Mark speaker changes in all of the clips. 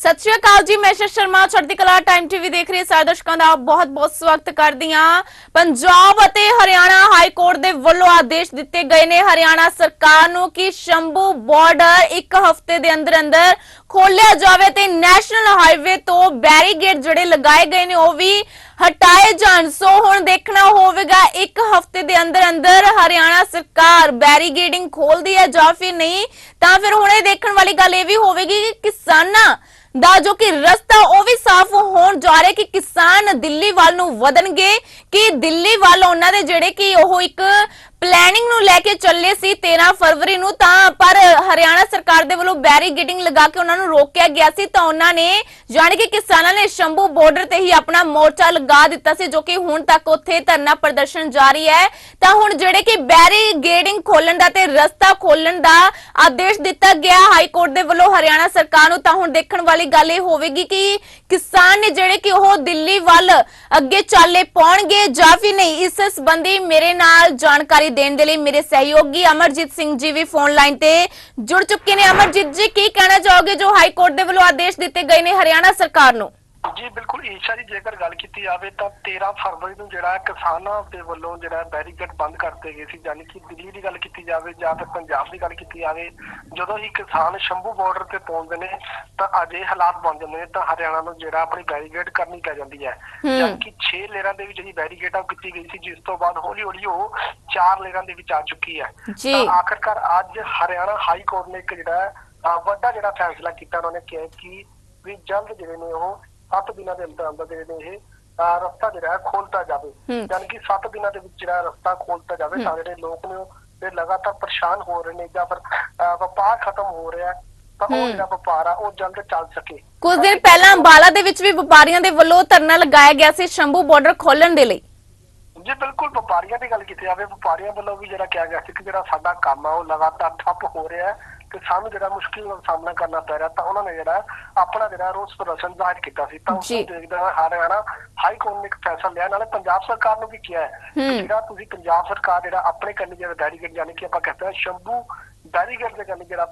Speaker 1: ਸਤਿ ਸ਼੍ਰੀ ਅਕਾਲ ਜੀ, ਮੈਂ ਸ਼ਸ਼ ਸ਼ਰਮਾ ਚੜ੍ਹਦੀ ਕਲਾ ਟਾਈਮ ਟੀਵੀ ਦੇਖ ਰਹੇ ਸਾਰੇ ਦਰਸ਼ਕਾਂ ਦਾ ਬਹੁਤ-ਬਹੁਤ ਸਵਾਗਤ ਕਰਦੀ ਹਾਂ। ਪੰਜਾਬ ਅਤੇ ਹਰਿਆਣਾ ਹਾਈ ਕੋਰਟ ਦੇ ਵੱਲੋਂ ਆਦੇਸ਼ ਦਿੱਤੇ ਗਏ ਨੇ। ਹਰਿਆਣਾ ਸਰਕਾਰ ਨੂੰ ਕਿ ਸ਼ੰਭੂ ਬਾਰਡਰ ਇੱਕ ਹਫ਼ਤੇ ਦੇ ਅੰਦਰ ਅੰਦਰ ਖੋਲਿਆ ਜਾਵੇ ਤੇ ਨੈਸ਼ਨਲ ਹਾਈਵੇ ਤੋਂ ਬੈਰੀਗੇਡ ਜਿਹੜੇ ਲਗਾਏ ਗਏ ਨੇ, ਉਹ ਵੀ ਹਟਾਏ ਜਾਣ। ਸੋ ਹੁਣ ਦੇਖਣਾ ਹੋਵੇਗਾ, ਇੱਕ ਹਫ਼ਤੇ ਦੇ ਅੰਦਰ ਅੰਦਰ ਹਰਿਆਣਾ ਸਰਕਾਰ ਬੈਰੀਗੇਡਿੰਗ ਖੋਲਦੀ ਹੈ ਜਾਂ ਫਿਰ ਨਹੀਂ, ਤਾਂ ਫਿਰ ਹੁਣ ਇਹ ਦੇਖਣ ਵਾਲੀ ਗੱਲ ਇਹ ਵੀ ਹੋਵੇਗੀ ਕਿ ਕਿਸਾਨਾਂ ਦਾ ਜੋ ਕਿ ਰਸਤਾ, ਉਹ ਵੀ ਸਾਫ਼ ਹੋਣ ਜਾ ਰਿਹਾ ਕਿ ਕਿਸਾਨ ਦਿੱਲੀ ਵੱਲ ਨੂੰ ਵਧਣਗੇ, ਕਿ ਦਿੱਲੀ ਵੱਲ ਉਹਨਾਂ ਦੇ ਜਿਹੜੇ ਕਿ ਉਹ ਇੱਕ ਪਲੈਨਿੰਗ ਨੂੰ ਲੈ ਕੇ ਚੱਲੇ ਸੀ 13 ਫਰਵਰੀ ਨੂੰ, ਤਾਂ ਪਰ ਹਰਿਆਣਾ ਸਰਕਾਰ ਦੇ ਵੱਲੋਂ ਬੈਰੀਗੇਡਿੰਗ ਲਗਾ ਕੇ ਉਹਨਾਂ ਨੂੰ ਰੋਕਿਆ ਗਿਆ ਸੀ, ਤਾਂ ਉਹਨਾਂ ਨੇ ਜਾਣੀ ਕਿ ਕਿਸਾਨਾਂ ਨੇ ਸ਼ੰਭੂ ਬਾਰਡਰ ਤੇ ਹੀ ਆਪਣਾ ਮੋਰਚਾ ਲਗਾ ਦਿੱਤਾ ਸੀ, ਜੋ ਕਿ ਹੁਣ ਤੱਕ ਉੱਥੇ ਧਰਨਾ ਪ੍ਰਦਰਸ਼ਨ ਜਾਰੀ ਹੈ। ਤਾਂ ਹੁਣ ਜਿਹੜੇ ਕਿ ਬੈਰੀਗੇਡਿੰਗ ਖੋਲਣ ਦਾ ਤੇ ਰਸਤਾ ਖੋਲਣ ਦਾ ਆਦੇਸ਼ ਦਿੱਤਾ ਗਿਆ ਹਾਈ ਕੋਰਟ ਦੇ ਵੱਲੋਂ ਹਰਿਆਣਾ ਸਰਕਾਰ ਨੂੰ, ਤਾਂ ਹੁਣ ਦੇਖਣ ਵਾਲੀ ਗੱਲ ਇਹ ਹੋਵੇਗੀ ਕਿ ਕਿਸਾਨ ਨੇ ਜਿਹੜੇ ਕਿ ਉਹ ਦਿੱਲੀ ਵੱਲ ਅੱਗੇ ਚਾਲੇ ਪਾਉਣਗੇ ਜਾਂ ਫਿਰ ਨਹੀਂ। ਇਸ ਸੰਬੰਧੀ ਮੇਰੇ ਨਾਲ ਜਾਣਕਾਰੀ ਦੇਣ ਦੇ ਲਈ ਮੇਰੇ ਸਹਿਯੋਗੀ ਅਮਰਜੀਤ ਸਿੰਘ ਜੀ ਵੀ ਫੋਨ ਲਾਈਨ ਤੇ ਜੁੜ ਚੁੱਕੇ ਨੇ। ਅਮਰਜੀਤ ਜੀ, ਕੀ ਕਹਿਣਾ ਚਾਹੋਗੇ ਜੋ ਹਾਈ ਕੋਰਟ ਦੇ ਵੱਲੋਂ ਆਦੇਸ਼ ਦਿੱਤੇ ਗਏ ਨੇ ਹਰਿਆਣਾ ਸਰਕਾਰ ਨੂੰ?
Speaker 2: ਜੀ ਬਿਲਕੁਲ ਈਸ਼ਾ ਜੀ ਜੇਕਰ ਗੱਲ ਕੀਤੀ ਜਾਵੇ ਤਾਂ 13 ਫਰਵਰੀ ਨੂੰ ਜਿਹੜਾ ਕਿਸਾਨਾਂ ਦੇ ਵੱਲੋਂ ਜਿਹੜਾ ਬੈਰੀਕੇਡ ਬੰਦ ਕਰਤੇ ਗਏ ਸੀ ਯਾਨੀ ਕਿ ਦਿੱਲੀ ਦੀ ਗੱਲ ਕੀਤੀ ਜਾਵੇ ਜਾਂ ਫਿਰ ਪੰਜਾਬ ਦੀ ਗੱਲ ਕੀਤੀ ਜਾਵੇ ਜਦੋਂ ਹੀ ਕਿਸਾਨ ਸ਼ੰਭੂ ਬਾਰਡਰ ਤੇ ਪਹੁੰਚਦੇ ਨੇ ਤਾਂ ਅਜੇ ਹਾਲਾਤ ਬਣ ਜਾਂਦੇ ਨੇ ਤਾਂ ਹਰਿਆਣਾ ਨੂੰ ਜਿਹੜਾ ਆਪਣੀ ਬੈਰੀਕੇਡ ਕਰਨੀ ਪੈ ਜਾਂਦੀ ਹੈ। ਜਦ ਕਿ 6 ਲੇਅਰਾਂ ਦੇ ਵਿੱਚ ਜਿਹੜੀ ਬੈਰੀਕੇਡ ਆ ਕੀਤੀ ਗਈ ਸੀ ਜਿਸ ਤੋਂ ਬਾਅਦ ਹੌਲੀ ਹੌਲੀ ਉਹ 4 ਲੇਅਰਾਂ ਦੇ ਵਿੱਚ ਆ ਚੁੱਕੀ ਹੈ। ਤਾਂ ਆਖਰਕਾਰ ਅੱਜ ਹਰਿਆਣਾ ਹਾਈ ਕੋਰਟ ਨੇ ਇੱਕ ਜਿਹੜਾ ਵੱਡਾ ਜਿਹੜਾ ਫੈਸਲਾ ਕੀਤਾ ਉਹਨਾਂ ਨੇ ਕਿਹਾ ਕਿ ਵੀ ਜਲਦ ਜਿਹੜੇ ਨੇ ਉਹ 7 ਦਿਨਾਂ ਦੇ ਅੰਦਰ ਅੰਦਰ ਜਿਹੜੇ ਨੇ ਇਹ ਰਸਤਾ ਜਿਹੜਾ ਖੋਲਤਾ ਜਾਵੇ। ਯਾਨੀ ਕਿ 7 ਦਿਨਾਂ ਦੇ ਵਿੱਚ ਜਿਹੜਾ ਰਸਤਾ ਖੋਲਤਾ ਜਾਵੇ ਤਾਂ ਜਿਹੜੇ ਲੋਕ ਨੇ ਉਹ ਤੇ ਲਗਾਤਾਰ ਪਰੇਸ਼ਾਨ ਹੋ ਰਹੇ ਨੇ ਜਾਂ ਫਿਰ ਵਪਾਰ ਖਤਮ ਹੋ ਰਿਹਾ ਤਾਂ ਉਹ। ਜਿਹੜਾ ਵਪਾਰ ਆ ਉਹ ਜਲਦ ਚੱਲ ਸਕੇ।
Speaker 1: ਕੁਝ ਦਿਨ ਪਹਿਲਾਂ ਅੰਬਾਲਾ ਦੇ ਵਿੱਚ ਵੀ ਵਪਾਰੀਆਂ ਦੇ ਵੱਲੋਂ ਧਰਨਾ ਲਗਾਇਆ ਗਿਆ ਸੀ ਸ਼ੰਭੂ ਬਾਰਡਰ ਖੋਲਣ ਦੇ ਲਈ।
Speaker 2: ਜੀ ਬਿਲਕੁਲ ਵਪਾਰੀਆਂ ਦੀ ਗੱਲ ਕੀਤੀ ਜਾਵੇ ਵਪਾਰੀਆਂ ਵੱਲੋਂ ਵੀ ਜਿਹੜਾ ਕਿਹਾ ਗਿਆ ਸੀ ਕਿ ਜਿਹੜਾ ਸਾਡਾ ਕੰਮ ਆ ਉਹ ਲਗਾਤਾਰ ਠੱਪ ਹੋ ਰਿਹਾ ਹੈ। ਤੇ ਸਾਨੂੰ ਜਿਹੜਾ ਮੁਸ਼ਕਿਲ ਦਾ ਸਾਹਮਣਾ ਕਰਨਾ ਪੈ ਰਿਹਾ ਤਾਂ ਉਹਨਾਂ ਨੇ ਜਿਹੜਾ ਆਪਣਾ ਜਿਹੜਾ ਰੋਸ ਪ੍ਰਦਰਸ਼ਨ ਜ਼ਾਹਿਰ ਕੀਤਾ ਸੀ। ਤਾਂ ਉਸ। ਨੂੰ ਦੇਖਦਾ ਹਰਿਆਣਾ ਹਾਈ ਕੋਰਟ ਨੇ ਇੱਕ ਫੈਸਲਾ ਲਿਆ ਨਾਲੇ ਪੰਜਾਬ ਸਰਕਾਰ ਨੂੰ ਵੀ ਕਿਹਾ ਹੈ। ਜਿਹੜਾ ਤੁਸੀਂ ਪੰਜਾਬ ਸਰਕਾਰ ਜਿਹੜਾ ਆਪਣੇ ਕੰਨੀ ਜਿਹੜਾ ਬੈਰੀਕੇਡ ਯਾਨੀ ਕਿ ਆਪਾਂ ਕਹਿੰਦੇ ਹਾਂ ਸ਼ੰਭੂ ਬੈਰੀਕੇਡ ਦੇ ਕੰਨੀ ਜਿਹੜਾ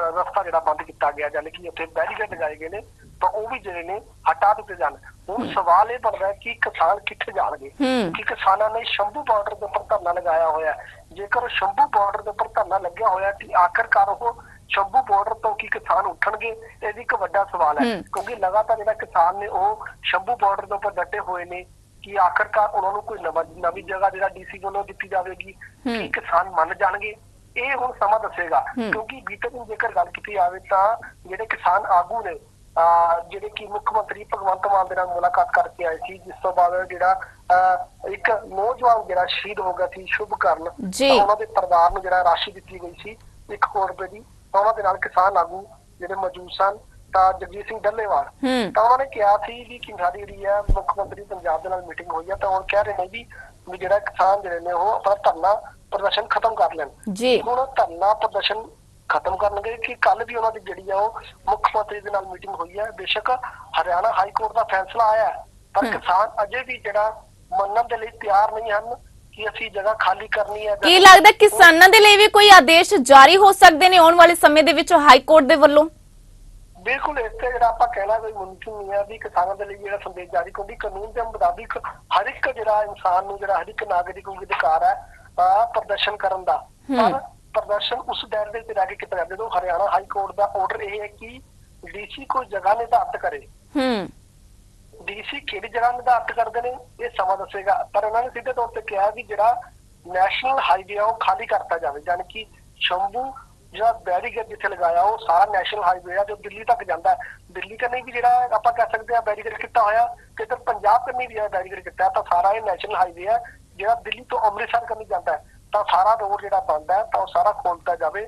Speaker 2: ਰਸਤਾ ਜਿਹੜਾ ਬੰਦ ਕੀਤਾ ਗਿਆ ਯਾਨੀ ਕਿ ਉੱਥੇ ਬੈਰੀਕੇਡ ਲਗਾਏ ਗਏ ਨੇ ਤਾਂ ਉਹ ਵੀ ਜਿਹੜੇ ਨੇ ਹਟਾ ਦਿੱਤੇ ਜਾਣ। ਹੁਣ ਸਵਾਲ ਇਹ ਬਣਦਾ ਕਿ ਕਿਸਾਨ ਕਿੱਥੇ ਜਾਣਗੇ? ਕਿ ਕਿਸਾਨਾਂ ਨੇ ਸ਼ੰਭੂ ਬਾਰਡਰ ਦੇ ਉੱਪਰ ਧਰਨਾ ਲਗਾਇਆ ਹੋਇਆ ਹੈ। ਜੇਕਰ ਸ਼ੰਭੂ ਬਾਰਡਰ ਦੇ ਉੱਪਰ ਧਰਨਾ ਲੱਗਿਆ ਹੋਇਆ ਕਿ ਆਖਰਕਾਰ ਉਹ ਸ਼ੰਭੂ ਬਾਰਡਰ ਤੋਂ ਕੀ ਕਿਸਾਨ ਉੱਠਣਗੇ ਇਹ ਵੀ ਇੱਕ ਵੱਡਾ ਸਵਾਲ ਹੈ। ਕਿਉਂਕਿ ਲਗਾਤਾਰ ਜਿਹੜਾ ਕਿਸਾਨ ਨੇ ਉਹ ਸ਼ੰਭੂ ਬਾਰਡਰ ਦੇ ਉੱਪਰ ਡਟੇ ਹੋਏ ਨੇ ਕਿ ਆਖਰਕਾਰ ਉਹਨਾਂ ਨੂੰ ਕੋਈ ਨਵਾਂ ਨਵੀਂ ਜਗ੍ਹਾ ਜਿਹੜਾ ਡੀਸੀ ਵੱਲੋਂ ਦਿੱਤੀ ਜਾਵੇਗੀ। ਕੀ ਕਿਸਾਨ ਮੰਨ ਜਾਣਗੇ ਇਹ ਹੁਣ ਸਮਾਂ ਦੱਸੇਗਾ। ਕਿਉਂਕਿ ਬੀਤੇ ਦਿਨ ਜੇਕਰ ਗੱਲ ਕੀਤੀ ਜਾਵੇ ਤਾਂ ਜਿਹੜੇ ਕਿਸਾਨ ਆਗੂ ਨੇ ਜਿਹੜੇ ਕਿ ਮੁੱਖ ਮੰਤਰੀ ਭਗਵੰਤ ਮਾਨ ਦੇ ਨਾਲ ਮੁਲਾਕਾਤ ਕਰਕੇ ਆਏ ਸੀ ਜਿਸ ਤੋਂ ਬਾਅਦ ਜਿਹੜਾ ਇੱਕ ਨੌਜਵਾਨ ਜਿਹੜਾ ਸ਼ਹੀਦ ਹੋ ਗਿਆ ਸੀ ਸ਼ੁਭ ਕਰਨ ਉਹਨਾਂ ਦੇ ਪਰਿਵਾਰ ਨੂੰ ਜਿਹੜਾ ਰਾਸ਼ੀ ਦਿੱਤੀ ਗਈ ਸੀ 1 ਕਰੋੜ ਰੁਪਏ ਦੀ ਉਹਨਾਂ ਦੇ ਨਾਲ ਕਿਸਾਨ ਆਗੂ ਜਿਹੜੇ ਮੌਜੂਦ ਸਨ ਤਾਂ ਜਗਜੀਤ ਸਿੰਘ ਡੱਲੇਵਾਲ। ਤਾਂ ਉਹਨਾਂ ਨੇ ਕਿਹਾ ਸੀ ਵੀ ਕਿ ਸਾਡੀ ਜਿਹੜੀ ਹੈ ਮੁੱਖ ਮੰਤਰੀ ਪੰਜਾਬ ਦੇ ਨਾਲ ਮੀਟਿੰਗ ਹੋਈ ਹੈ ਤਾਂ ਹੁਣ ਕਹਿ ਰਹੇ ਨੇ ਵੀ ਜਿਹੜਾ ਕਿਸਾਨ ਜਿਹੜੇ ਨੇ ਉਹ ਆਪਣਾ ਧਰਨਾ ਪ੍ਰਦਰਸ਼ਨ ਖਤਮ ਕਰ ਲੈਣ।
Speaker 1: ਜੀ।
Speaker 2: ਹੁਣ ਉਹ ਧਰਨਾ ਪ੍ਰਦਰਸ਼ਨ ਖਤਮ ਕਰਨਗੇ ਕਿ ਕੱਲ ਵੀ ਉਹਨਾਂ ਦੀ ਜਿਹੜੀ ਆ ਉਹ ਮੁੱਖ ਮੰਤਰੀ ਦੇ ਨਾਲ ਮੀਟਿੰਗ ਹੋਈ ਹੈ ਬੇਸ਼ੱਕ ਹਰਿਆਣਾ ਹਾਈ ਕੋਰਟ ਦਾ ਫੈਸਲਾ ਆਇਆ ਹੈ, ਪਰ। ਕਿਸਾਨ ਅਜੇ ਵੀ ਜਿਹੜਾ ਮੰਨਣ ਦੇ ਲਈ ਤਿਆਰ ਨਹੀਂ ਹਨ ਕਿ ਅਸੀਂ ਜਗ੍ਹਾ ਖਾਲੀ ਕਰਨੀ ਹੈ
Speaker 1: ਕੀ ਲੱਗਦਾ ਕਿਸਾਨਾਂ ਦੇ ਲਈ ਵੀ ਕੋਈ ਆਦੇਸ਼ ਜਾਰੀ ਹੋ ਸਕਦੇ ਨੇ ਆਉਣ ਵਾਲੇ ਸਮੇਂ ਦੇ ਵਿੱਚ ਹਾਈ ਕੋਰਟ ਦੇ ਵੱਲੋਂ?
Speaker 2: ਬਿਲਕੁਲ ਇਸ ਤੇ ਜਿਹੜਾ ਆਪਾਂ ਕਹਿਣਾ ਕੋਈ ਮੁਮਕਿਨ ਨਹੀਂ ਹੈ ਵੀ ਕਿਸਾਨਾਂ ਦੇ ਲਈ ਜਿਹੜਾ ਸੰਦੇਸ਼ ਜਾਰੀ ਕਿਉਂਕਿ ਕਾਨੂੰਨ ਦੇ ਮੁਤਾਬਿਕ ਹਰ ਇੱਕ ਜਿਹੜਾ ਇਨਸਾਨ ਨੂੰ ਜਿਹੜਾ ਹਰ ਇੱਕ ਨਾਗਰਿਕ ਨੂੰ ਅਧਿਕਾਰ ਹੈ ਪ੍ਰਦਰਸ਼ਨ ਕਰਨ ਦਾ। ਪਰ ਪ੍ਰਦਰਸ਼ਨ ਉਸ ਦਾਇਰੇ ਦੇ ਵਿੱਚ ਕੇ ਕੀਤਾ ਜਾਂਦਾ ਜਦੋਂ ਹਰਿਆਣਾ ਹਾਈ ਕੋਰਟ ਦਾ ਆਰਡਰ ਇਹ ਹੈ ਕਿ ਡੀਸੀ ਕੋਈ ਜਗ੍ਹਾ ਨਿਰਧਾਰਤ ਕਰੇ।
Speaker 1: ਹੂੰ।
Speaker 2: ਡੀਸੀ ਕਿਹੜੀ ਜਗ੍ਹਾ ਨਿਰਧਾਰਤ ਕਰਦੇ ਨੇ ਇਹ ਸਮਾਂ ਦੱਸੇਗਾ। ਪਰ ਉਹਨਾਂ ਨੇ ਸਿੱਧੇ ਤੌਰ ਤੇ ਕਿਹਾ ਵੀ ਜਿਹੜਾ ਨੈਸ਼ਨਲ ਹਾਈਵੇ ਆ ਉਹ ਖਾਲੀ ਕਰਤਾ ਜਾਵੇ। ਯਾਨੀ ਕਿ ਸ਼ੰਭੂ ਜਿਹੜਾ ਬੈਰੀਕੇਡ ਜਿੱਥੇ ਲਗਾਇਆ ਉਹ ਸਾਰਾ ਨੈਸ਼ਨਲ ਹਾਈਵੇ ਆ ਜੋ ਦਿੱਲੀ ਤੱਕ ਜਾਂਦਾ। ਦਿੱਲੀ ਕੰਨੀ ਵੀ ਜਿਹੜਾ ਆਪਾਂ ਕਹਿ ਸਕਦੇ ਆ ਬੈਰੀਕੇਡ ਕੀਤਾ ਹੋਇਆ ਤੇ ਪੰਜਾਬ ਕੰਨੀ ਵੀ ਬੈਰੀਕੇਡ ਕੀਤਾ ਹੈ, ਤਾਂ ਸਾਰਾ ਇਹ ਨੈਸ਼ਨਲ ਹਾਈਵੇ ਆ ਜਿਹੜਾ ਦਿੱਲੀ ਤੋਂ ਅੰਮ੍ਰਿਤਸਰ ਕੰਨੀ ਜਾਂਦਾ ਹੈ। ਤਾਂ ਸਾਰਾ ਰੋਡ ਜਿਹੜਾ ਬੰਦ ਹੈ ਤਾਂ ਉਹ ਸਾਰਾ ਖੋਲਤਾ ਜਾਵੇ।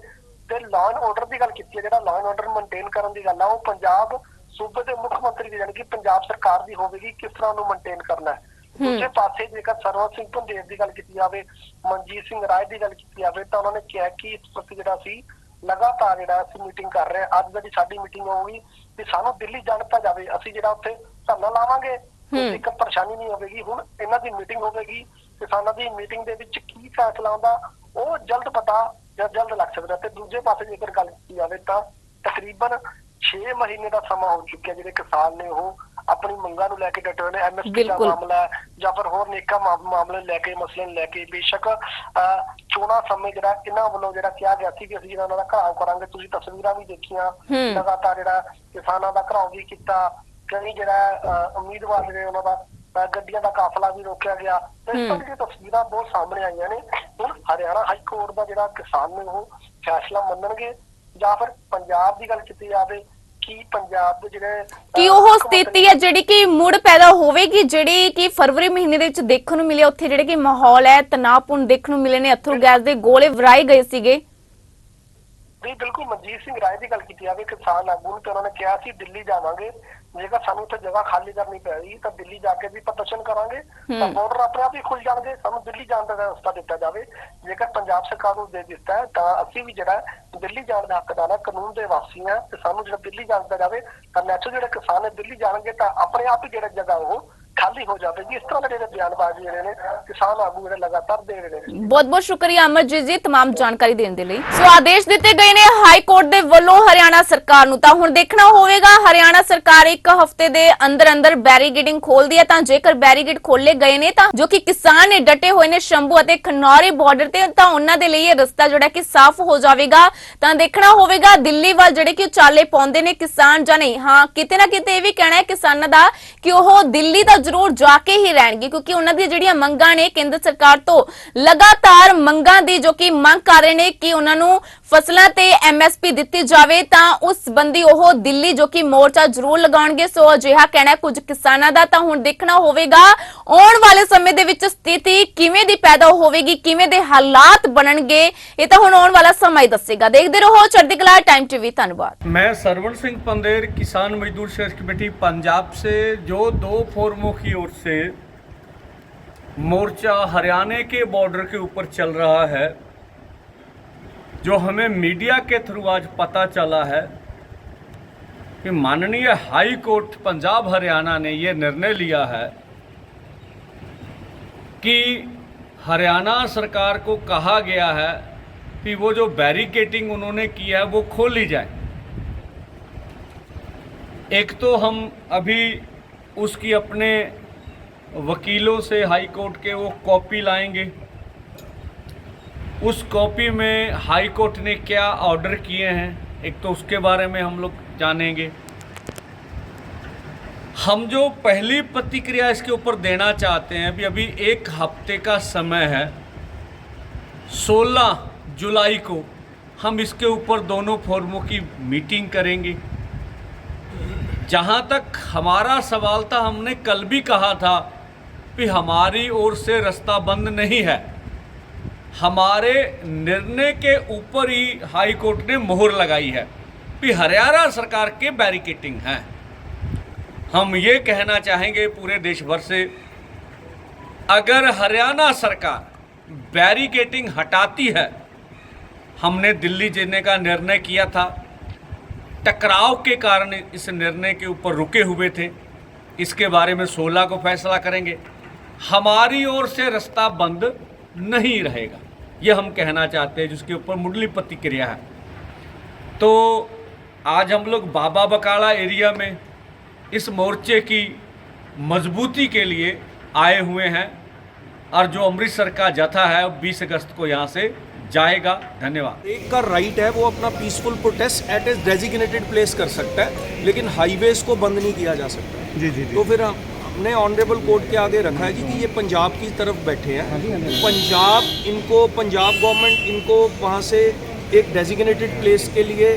Speaker 2: ਤੇ ਲਾਅ ਐਂਡ ਆਰਡਰ ਦੀ ਗੱਲ ਕੀਤੀ ਹੈ ਜਿਹੜਾ ਲਾਅ ਐਂਡ ਆਰਡਰ ਮੇਨਟੇਨ ਕਰਨ ਦੀ ਗੱਲ ਆ ਉਹ ਪੰਜਾਬ ਸੂਬੇ ਦੇ ਮੁੱਖ ਮੰਤਰੀ ਦੀ ਯਾਨੀ ਕਿ ਪੰਜਾਬ ਸਰਕਾਰ ਦੀ ਹੋਵੇਗੀ ਕਿਸ ਤਰ੍ਹਾਂ ਉਹਨੂੰ ਮੇਨਟੇਨ ਕਰਨਾ ਹੈ। ਦੂਜੇ ਪਾਸੇ ਜੇਕਰ ਸਰਵਨ ਸਿੰਘ ਪੰਦੇਰ ਦੀ ਗੱਲ ਕੀਤੀ ਜਾਵੇ ਮਨਜੀਤ ਸਿੰਘ ਰਾਏ ਦੀ ਗੱਲ ਕੀਤੀ ਜਾਵੇ ਤਾਂ ਉਹਨਾਂ ਨੇ ਕਿਹਾ ਕਿ ਇਸ ਪ੍ਰਤੀ ਜਿਹੜਾ ਸੀ ਲਗਾਤਾਰ ਜਿਹੜਾ ਅਸੀਂ ਮੀਟਿੰਗ ਕਰ ਰਹੇ ਹਾਂ ਅੱਜ ਜਿਹੜੀ ਸਾਡੀ ਮੀਟਿੰਗ ਹੋਊਗੀ ਕਿ ਸਾਨੂੰ ਦਿੱਲੀ ਜਾਣ ਦਿੱਤਾ ਜਾਵੇ। ਅਸੀਂ ਜਿਹੜਾ ਉੱਥੇ ਧਰਨਾ ਲਾਵਾਂਗੇ ਤੇ ਇੱਕ ਪਰੇਸ਼ਾਨੀ ਨਹੀਂ ਹੋਵੇਗੀ। ਹੁਣ ਇਹਨਾਂ ਦੀ ਮੀਟਿੰਗ ਹੋਵੇਗੀ ਕਿਸਾਨਾਂ ਦੀ ਮੀਟਿੰਗ ਦੇ ਵਿੱਚ ਕੀ ਫੈਸਲਾ ਆਉਂਦਾ ਉਹ ਜਲਦ ਪਤਾ ਜਾਂ ਜਲਦ ਲੱਗ ਸਕਦਾ। ਤੇ ਦੂਜੇ ਪਾਸੇ ਜੇਕਰ ਗੱਲ ਕੀਤੀ ਜਾਵੇ ਤਾਂ ਤਕਰੀਬਨ 6 ਮਹੀਨੇ ਦਾ ਸਮਾਂ ਹੋ ਚੁੱਕਿਆ ਜਿਹੜੇ ਕਿਸਾਨ ਨੇ ਉਹ ਆਪਣੀ ਮੰਗਾਂ ਨੂੰ ਲੈ ਕੇ ਡਟੇ ਹੋਏ ਨੇ। ਐਮਐਸਪੀ ਦਾ। ਮਾਮਲਾ ਜਾਂ ਫਿਰ ਹੋਰ ਨੇਕਾ ਮਾਮ- ਮਾਮਲੇ ਲੈ ਕੇ ਮਸਲੇ ਲੈ ਕੇ ਬੇਸ਼ੱਕ ਚੋਣਾਂ ਸਮੇਂ ਜਿਹੜਾ ਇਹਨਾਂ ਵੱਲੋਂ ਜਿਹੜਾ ਕਿਹਾ ਗਿਆ ਸੀ ਕਿ ਅਸੀਂ ਉਹਨਾਂ ਦਾ ਘਰਾਓ ਕਰਾਂਗੇ। ਤੁਸੀਂ ਤਸਵੀਰਾਂ ਵੀ ਦੇਖੀਆਂ। ਲਗਾਤਾਰ ਜਿਹੜਾ ਕਿਸਾਨਾਂ ਦਾ ਘਰਾਓ ਵੀ ਕੀਤਾ। ਕਈ ਜਿਹੜਾ ਉਮੀਦਵਾਰ ਜਿਹੜੇ ਉਹਨਾਂ ਦਾ ਗੱਡੀਆਂ ਦਾ ਕਾਫਲਾ ਵੀ ਰੋਕਿਆ ਗਿਆ। ਤੇ ਇਸ ਤਰ੍ਹਾਂ ਦੀਆਂ ਤਸਵੀਰਾਂ ਬਹੁਤ ਸਾਹਮਣੇ ਆਈਆਂ ਨੇ। ਹੁਣ ਹਰਿਆਣਾ ਹਾਈ ਕੋਰਟ ਦਾ ਜਿਹੜਾ ਕਿਸਾਨ ਨੇ ਉਹ ਫੈਸਲਾ ਮੰਨਣਗੇ ਜਾਂ ਫਿਰ ਪੰਜਾਬ ਦੀ ਗੱਲ ਕੀਤੀ ਜਾਵੇ ਕਿ ਪੰਜਾਬ ਦੇ ਜਿਹੜੇ
Speaker 1: ਕੀ ਉਹ ਸਥਿਤੀ ਹੈ ਜਿਹੜੀ ਕਿ ਮੁੜ ਪੈਦਾ ਹੋਵੇਗੀ ਜਿਹੜੀ ਕਿ ਫਰਵਰੀ ਮਹੀਨੇ ਦੇ ਵਿੱਚ ਦੇਖਣ ਨੂੰ ਮਿਲਿਆ ਉੱਥੇ ਜਿਹੜੇ ਕਿ ਮਾਹੌਲ ਹੈ ਤਣਾਅਪੂਰਨ ਦੇਖਣ ਨੂੰ ਮਿਲੇ ਨੇ ਅਥਰੂ ਗੈਸ ਦੇ ਗੋਲੇ ਵਰਾਏ ਗਏ ਸੀਗੇ।
Speaker 2: ਵੀ ਬਿਲਕੁਲ ਮਨਜੀਤ ਸਿੰਘ ਰਾਏ ਦੀ ਗੱਲ ਕੀਤੀ ਜਾਵੇ ਕਿਸਾਨ ਆਗੂ ਨੂੰ ਤੇ ਉਹਨਾਂ ਨੇ ਕਿਹਾ ਸੀ ਦਿੱਲੀ ਜਾਵਾਂਗੇ। ਜੇਕਰ ਸਾਨੂੰ ਉੱਥੇ ਜਗ੍ਹਾ ਖਾਲੀ ਕਰਨੀ ਪਏਗੀ ਤਾਂ ਦਿੱਲੀ ਜਾ ਕੇ ਵੀ ਪ੍ਰਦਰਸ਼ਨ ਕਰਾਂਗੇ ਤਾਂ ਬਾਰਡਰ ਆਪਣੇ ਆਪ ਹੀ ਖੁੱਲ ਜਾਣਗੇ ਸਾਨੂੰ ਦਿੱਲੀ ਜਾਣ ਦਾ ਰਸਤਾ ਦਿੱਤਾ ਜਾਵੇ। ਜੇਕਰ ਪੰਜਾਬ ਸਰਕਾਰ ਨੂੰ ਦੇ ਦਿੱਤਾ ਹੈ ਤਾਂ ਅਸੀਂ ਵੀ ਜਿਹੜਾ ਹੈ ਦਿੱਲੀ ਜਾਣ ਦਾ ਹੱਕਦਾਰ ਹੈ ਕਾਨੂੰਨ ਦੇ ਵਾਸੀ ਹਾਂ ਤੇ ਸਾਨੂੰ ਜਿਹੜਾ ਦਿੱਲੀ ਜਾਣ ਦਿੱਤਾ ਜਾਵੇ ਤਾਂ ਨੈਚੁਰਲ ਜਿਹੜੇ ਕਿਸਾਨ ਨੇ ਦਿੱਲੀ ਜਾਣਗੇ ਤਾਂ ਆਪਣੇ ਆਪ ਹੀ ਜਿਹੜਾ ਜਗ੍ਹਾ ਉਹ ਖਾਲੀ ਹੋ ਜਾਵੇਗੀ ਇਸ ਤਰ੍ਹਾਂ ਦੇ ਜਿਹੜੇ ਬਿਆਨਬਾਜ਼ੀ ਜਿਹੜੇ ਨੇ ਕਿਸਾਨ ਆਗੂ ਜਿਹੜੇ ਲਗਾਤਾਰ ਦੇ ਰਹੇ ਨੇ
Speaker 1: ਬਹੁਤ ਬਹੁਤ ਸ਼ੁਕਰੀਆ ਅਮਰਜੀਤ ਜੀ तमाम ਜਾਣਕਾਰੀ ਦੇਣ ਦੇ ਲਈ ਸੋ ਆਦੇਸ਼ ਦਿੱਤੇ ਗਏ ਨੇ ਹਾਈ ਕੋਰਟ ਦੇ ਵੱਲੋਂ ਹਰਿਆਣਾ ਸਰਕਾਰ ਨੂੰ ਤਾਂ ਹੁਣ ਦੇਖਣਾ ਹੋਵੇਗਾ ਹਰਿਆਣਾ ਸਰਕਾਰ ਇੱਕ ਹਫ਼ਤੇ ਦੇ ਅੰਦਰ ਅੰਦਰ ਬੈਰੀਗੇਡਿੰਗ ਖੋਲਦੀ ਹੈ ਤਾਂ ਜੇਕਰ ਬੈਰੀਗੇਡ ਖੋਲੇ ਗਏ ਨੇ ਤਾਂ ਜੋ ਕਿ ਕਿਸਾਨ ਨੇ ਡਟੇ ਹੋਏ ਨੇ ਸ਼ੰਭੂ ਅਤੇ ਖਨੌਰੀ ਬਾਰਡਰ ਤੇ ਤਾਂ ਉਹਨਾਂ ਦੇ ਲਈ ਇਹ ਰਸਤਾ ਜਿਹੜਾ ਕਿ ਸਾਫ਼ ਹੋ ਜਾਵੇਗਾ ਤਾਂ ਦੇਖਣਾ ਹੋਵੇਗਾ ਦਿੱਲੀ ਵੱਲ ਜਿਹੜੇ ਕਿ ਚਾਲੇ ਪਾਉਂਦੇ ਨੇ ਕਿਸਾਨ ਜਾਂ ਨਹੀਂ ਹਾਂ ਕਿਤੇ ਨਾ ਕਿਤੇ ਇਹ ਵੀ ਕਹਿਣਾ ਹੈ ਕਿਸਾਨਾਂ ਦਾ ਕਿ ਉਹ ਦਿੱਲੀ ਤਾਂ ਜ਼ਰੂਰ ਜਾ ਕੇ ਹੀ ਰਹਿਣਗੇ, ਕਿਉਂਕਿ ਉਹਨਾਂ ਦੀਆਂ ਜਿਹੜੀਆਂ ਮੰਗਾਂ ਨੇ ਕੇਂਦਰ ਸਰਕਾਰ ਤੋਂ ਲਗਾਤਾਰ ਮੰਗਾਂ ਦੀ ਜੋ ਕਿ ਮੰਗ ਕਰ ਰਹੇ ਨੇ ਕਿ ਉਹਨਾਂ ਨੂੰ ਫਸਲਾਂ ਤੇ ਐਮਐਸਪੀ ਦਿੱਤੀ ਜਾਵੇ ਤਾਂ ਉਸ ਸੰਬੰਧੀ ਉਹ ਦਿੱਲੀ ਜੋ ਕਿ ਮੋਰਚਾ ਜ਼ਰੂਰ ਲਗਾਉਣਗੇ ਸੋ ਅਜਿਹਾ ਕਹਿਣਾ ਹੈ ਕੁਝ ਕਿਸਾਨਾਂ ਦਾ ਤਾਂ ਹੁਣ ਦੇਖਣਾ ਹੋਵੇਗਾ ਆਉਣ ਵਾਲੇ ਸਮੇਂ ਦੇ ਵਿੱਚ ਸਥਿਤੀ ਕਿਵੇਂ ਦੀ ਪੈਦਾ ਹੋਵੇਗੀ ਕਿਵੇਂ ਦੇ ਹਾਲਾਤ ਬਣਨਗੇ ਇਹ ਤਾਂ ਹੁਣ ਆਉਣ ਵਾਲਾ ਸਮਾਂ ਹੀ ਦੱਸੇਗਾ ਦੇਖਦੇ ਰਹੋ ਚੜ੍ਹਦੀ ਕਲਾ ਟਾਈਮ ਟੀਵੀ ਧੰਨਵਾਦ
Speaker 3: मैं सरवण सिंह पंदेर किसान मजदूर संघर्ष कमेटी पंजाब से जो दो फोरमों की ओर से मोर्चा हरियाणा के बॉर्डर के ऊपर चल रहा है जो हमें मीडिया के थ्रू आज पता चला है कि माननीय हाई कोर्ट पंजाब हरियाणा ने ये निर्णय लिया है कि हरियाणा सरकार को कहा गया है कि वो जो बैरिकेटिंग उन्होंने की है, वो खोली जाए। एक तो हम अभी उसकी अपने वकीलों से हाई कोर्ट के वो कॉपी लाएँगे। उस कॉपी में हाई कोर्ट ने क्या ऑर्डर किए हैं, एक तो उसके बारे में हम लोग जानेंगे। हम जो पहली प्रतिक्रिया इसके ऊपर देना चाहते हैं, अभी अभी एक हफ़्ते का समय है। 16 जुलाई को हम इसके ऊपर दोनों फोरमों की मीटिंग करेंगे। जहाँ तक हमारा सवाल था, हमने कल भी कहा था कि हमारी ओर से रास्ता बंद नहीं है। हमारे निर्णय के ऊपर ही हाई कोर्ट ने मोहर लगाई है कि हरियाणा सरकार के बैरिकेटिंग हैं। हम ये कहना चाहेंगे पूरे देश भर से, अगर हरियाणा सरकार बैरिकेटिंग हटाती है, हमने दिल्ली जाने का निर्णय किया था। टकराव के कारण इस निर्णय के ऊपर रुके हुए थे। इसके बारे में 16 को फैसला करेंगे। हमारी ओर से रास्ता बंद नहीं रहेगा। ये हम कहना चाहते हैं जिसके ऊपर मुरली प्रतिक्रिया है। तो आज हम लोग बाबा बकाला एरिया में इस मोर्चे की मजबूती के लिए आए हुए हैं और जो अमृतसर का जथा है 20 अगस्त को यहाँ से जाएगा। धन्यवाद।
Speaker 4: एक का राइट है वो अपना peaceful protest at a designated place कर सकता है लेकिन हाईवेज को बंद नहीं किया जा सकता।
Speaker 5: जी जी जी।
Speaker 4: तो फिर हम- हमने ऑनरेबल कोर्ट के आगे रखा है जी कि ये पंजाब की तरफ़ बैठे हैं। पंजाब इनको पंजाब गवर्नमेंट इनको वहाँ से एक डेजिग्नेटेड प्लेस के लिए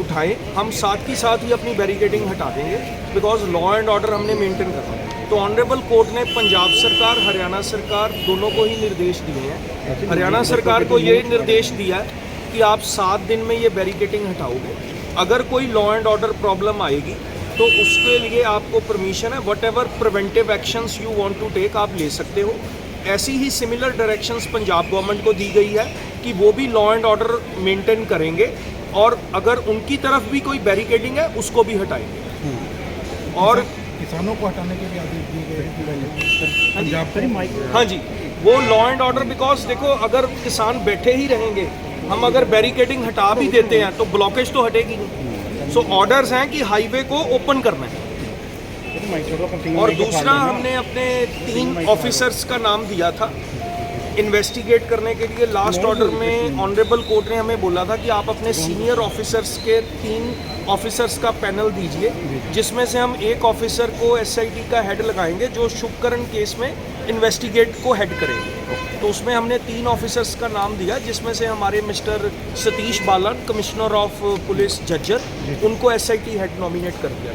Speaker 4: उठाएँ। हम साथ ही साथ ही अपनी बैरिकेडिंग हटा देंगे बिकॉज़ लॉ एंड ऑर्डर हमने मेंटेन करना है तो ऑनरेबल कोर्ट ने पंजाब सरकार हरियाणा सरकार दोनों को ही निर्देश दिए हैं। हरियाणा सरकार को ये निर्देश दिया है कि आप सात दिन में ये बैरिकेटिंग हटाओगे। अगर कोई लॉ एंड ऑर्डर प्रॉब्लम आएगी तो उसके लिए आपको परमिशन है whatever preventive actions you want to take आप ले सकते हो। ऐसी ही सिमिलर डायरेक्शंस पंजाब गवर्नमेंट को दी गई है कि वो भी लॉ एंड ऑर्डर मेंटेन करेंगे और अगर उनकी तरफ़ भी कोई बैरिकेडिंग है उसको भी हटाएँगे। और
Speaker 5: किसानों को हटाने के भी आदेश दिए गए हैं
Speaker 4: हाँ जी। वो लॉ एंड ऑर्डर बिकॉज़ देखो अगर किसान बैठे ही रहेंगे हम अगर बैरिकेडिंग हटा भी देते हैं तो ब्लॉकेज तो हटेगी नहीं। सो ऑर्डर्स हैं कि हाईवे को ओपन करना है। और दूसरा हमने अपने तीन ऑफिसर्स का नाम दिया था। इन्वेस्टिगेट करने के लिए लास्ट ऑर्डर में ऑनरेबल कोर्ट ने हमें बोला था कि आप अपने सीनियर ऑफिसर्स के तीन ऑफिसर्स का पैनल दीजिए, जिसमें से हम एक ऑफिसर को एसआईटी का हेड लगाएँगे, जो शुभकरण केस में इन्वेस्टिगेट को हेड करेंगे। तो उसमें हमने तीन ऑफिसर्स का नाम दिया जिसमें से हमारे mister Satish Balan commissioner of police Jhajjar उनको एसआईटी हेड नॉमिनेट कर दिया